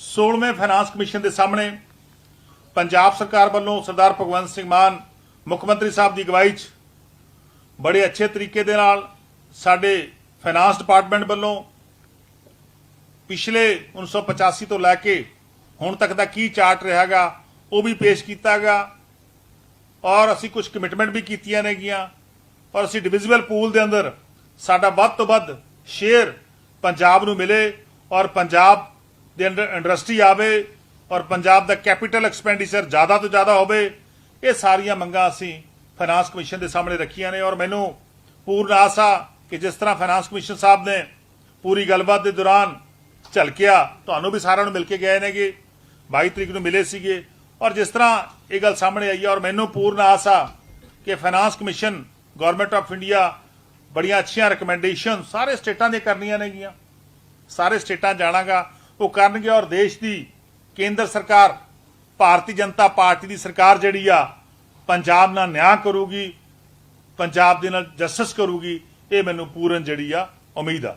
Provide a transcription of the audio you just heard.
16ਵੇਂ finance commission ਦੇ ਸਾਹਮਣੇ ਪੰਜਾਬ ਸਰਕਾਰ ਵੱਲੋਂ ਸਰਦਾਰ ਭਗਵੰਤ ਸਿੰਘ ਮਾਨ ਮੁੱਖ ਮੰਤਰੀ ਸਾਹਿਬ ਦੀ ਅਗਵਾਈ 'ਚ ਬੜੇ ਅੱਛੇ ਤਰੀਕੇ ਦੇ ਨਾਲ ਸਾਡੇ ਫਾਈਨਾਂਸ ਡਿਪਾਰਟਮੈਂਟ ਵੱਲੋਂ ਪਿਛਲੇ 1985 ਤੋਂ ਲੈ ਕੇ ਹੁਣ ਤੱਕ ਦਾ ਕੀ ਚਾਰਟ ਰਿਹਾਗਾ ਉਹ ਵੀ ਪੇਸ਼ ਕੀਤਾਗਾ ਔਰ ਅਸੀਂ ਕੁਝ ਕਮਿਟਮੈਂਟ ਵੀ ਕੀਤੀਆਂ ਨੇਗੀਆਂ। ਔਰ ਅਸੀਂ ਡਿਵਿਜ਼ੀਬਲ ਪੂਲ ਦੇ ਅੰਦਰ ਸਾਡਾ ਵੱਧ ਤੋਂ ਵੱਧ ਸ਼ੇਅਰ ਪੰਜਾਬ ਨੂੰ ਮਿਲੇ। ਔਰ ਪੰਜਾਬ ਦੇ ਅੰਦਰ ਇੰਡਸਟਰੀ ਆਵੇ ਔਰ ਪੰਜਾਬ ਦਾ ਕੈਪੀਟਲ ਐਕਸਪੈਂਡੀਚਰ ਜ਼ਿਆਦਾ ਤੋਂ ਜ਼ਿਆਦਾ ਹੋਵੇ, ਇਹ ਸਾਰੀਆਂ ਮੰਗਾਂ ਅਸੀਂ ਫਾਈਨਾਂਸ ਕਮਿਸ਼ਨ ਦੇ ਸਾਹਮਣੇ ਰੱਖੀਆਂ ਨੇ ਔਰ ਮੈਨੂੰ ਪੂਰਨ ਆਸ ਆ ਕਿ ਜਿਸ ਤਰ੍ਹਾਂ ਫਾਈਨਾਂਸ ਕਮਿਸ਼ਨ ਸਾਹਿਬ ਨੇ ਪੂਰੀ ਗੱਲਬਾਤ ਦੇ ਦੌਰਾਨ ਝਲਕਿਆ, ਤੁਹਾਨੂੰ ਵੀ ਸਾਰਿਆਂ ਨੂੰ ਮਿਲ ਕੇ ਗਏ ਨੇਗੇ 22 ਤਰੀਕ ਨੂੰ ਮਿਲੇ ਸੀਗੇ ਔਰ ਜਿਸ ਤਰ੍ਹਾਂ ਇਹ ਗੱਲ ਸਾਹਮਣੇ ਆਈ ਹੈ ਔਰ ਮੈਨੂੰ ਪੂਰਨ ਆਸ ਆ ਕਿ finance commission government of India ਬੜੀਆਂ ਅੱਛੀਆਂ ਰეკਮੈਂਡੇਸ਼ਨ ਸਾਰੇ ਸਟੇਟਾਂ ਦੇ ਕਰਨੀਆਂ ਨੇਗੀਆਂ, ਸਾਰੇ ਸਟੇਟਾਂ ਜਾਣਾਗਾ ਉਹ ਕਰਨਗੇ ਔਰ ਦੇਸ਼ ਦੀ ਕੇਂਦਰ ਸਰਕਾਰ, ਭਾਰਤੀ ਜਨਤਾ ਪਾਰਟੀ ਦੀ ਸਰਕਾਰ ਜਿਹੜੀ ਆ, ਪੰਜਾਬ ਨਾਲ ਨਿਆਂ ਕਰੂਗੀ, ਪੰਜਾਬ ਦੇ ਨਾਲ ਜਸਟਿਸ ਕਰੂਗੀ, ਇਹ ਮੈਨੂੰ ਪੂਰਨ ਜਿਹੜੀ ਆ ਉਮੀਦ ਆ।